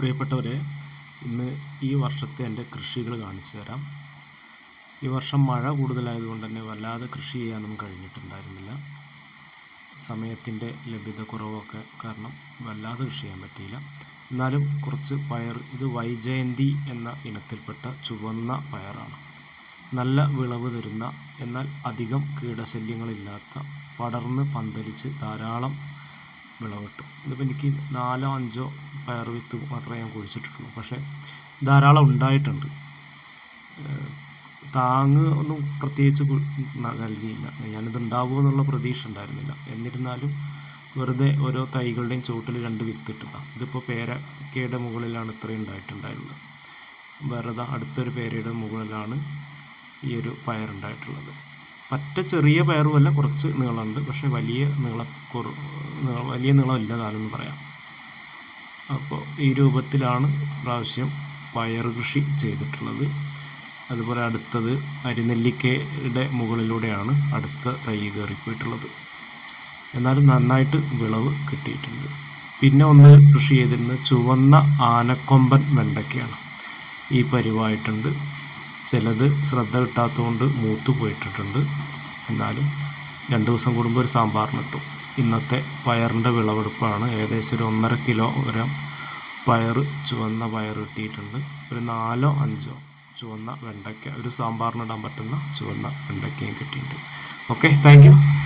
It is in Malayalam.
പ്രിയപ്പെട്ടവരെ ഇന്ന് ഈ വർഷത്തെ എന്റെ കൃഷികൾ കാണിച്ചു തരാം. ഈ വർഷം മഴ കൂടുതലായതുകൊണ്ട് തന്നെ വല്ലാതെ കൃഷി ചെയ്യാനൊന്നും കഴിഞ്ഞിട്ടുണ്ടായിരുന്നില്ല. സമയത്തിന്റെ ലഭ്യത കുറവൊക്കെ കാരണം വല്ലാതെ കൃഷി ചെയ്യാൻ പറ്റിയില്ല. എന്നാലും കുറച്ച് പയർ ഇത് വൈജയന്തി എന്ന ഇനത്തിൽപ്പെട്ട ചുവന്ന പയറാണ്. നല്ല വിളവ് തരുന്ന എന്നാൽ അധികം കീടശല്യങ്ങളില്ലാത്ത പടർന്ന് പന്തലിച്ച് ധാരാളം വിളവിട്ടു. ഇതിപ്പോൾ എനിക്ക് നാലോ അഞ്ചോ പയർ വിത്ത് മാത്രമേ ഞാൻ കുഴിച്ചിട്ടുള്ളൂ പക്ഷേ ധാരാളം ഉണ്ടായിട്ടുണ്ട്. താങ്ങ് ഒന്നും പ്രത്യേകിച്ച് നൽകിയില്ല. ഞാനിത് ഉണ്ടാവുമോ എന്നുള്ള പ്രതീക്ഷ ഉണ്ടായിരുന്നില്ല. എന്നിരുന്നാലും വെറുതെ ഓരോ തൈകളുടെയും ചുവട്ടിൽ രണ്ട് വിത്തിട്ടതാണ് ഇതിപ്പോൾ പേരക്കയുടെ മുകളിലാണ് ഇത്രയും ഉണ്ടായിട്ടുണ്ടായിരുന്നത്. വെറുതെ അടുത്തൊരു പേരയുടെ മുകളിലാണ് ഈ ഒരു പയറുണ്ടായിട്ടുള്ളത് പറ്റ ചെറിയ പയറുമല്ല കുറച്ച് നീളമുണ്ട്. പക്ഷേ വലിയ നീളക്കുറ വലിയ നീളമില്ല കാലെന്ന് പറയാം. അപ്പോൾ ഈ രൂപത്തിലാണ് പ്രാവശ്യം പയർ കൃഷി ചെയ്തിട്ടുള്ളത്. അതുപോലെ അടുത്തത് അരിനെല്ലിക്കയുടെ മുകളിലൂടെയാണ് അടുത്ത തൈ കയറിപ്പോയിട്ടുള്ളത്. എന്നാലും നന്നായിട്ട് വിളവ് കിട്ടിയിട്ടുണ്ട്. പിന്നെ ഒന്ന് കൃഷി ചെയ്തിരുന്നത് ചുവന്ന ആനക്കൊമ്പൻ വെണ്ടയ്ക്കയാണ്. ഈ പരിവായിട്ടുണ്ട്. ചിലത് ശ്രദ്ധ കിട്ടാത്തതുകൊണ്ട് മൂത്ത് പോയിട്ടിട്ടുണ്ട് എന്നാലും രണ്ട് ദിവസം കൂടുമ്പോൾ ഒരു സാമ്പാറിന് കിട്ടും ഇന്നത്തെ പയറിന്റെ വിളവെടുപ്പാണ്. ഏകദേശം ഒരു ഒന്നര കിലോ വരെ പയർ ചുവന്ന പയർ കിട്ടിയിട്ടുണ്ട്. ഒരു നാലോ അഞ്ചോ ചുവന്ന വെണ്ടയ്ക്ക ഒരു സാമ്പാറിനിടാൻ പറ്റുന്ന ചുവന്ന വെണ്ടയ്ക്കയും കിട്ടിയിട്ടുണ്ട്. Okay thank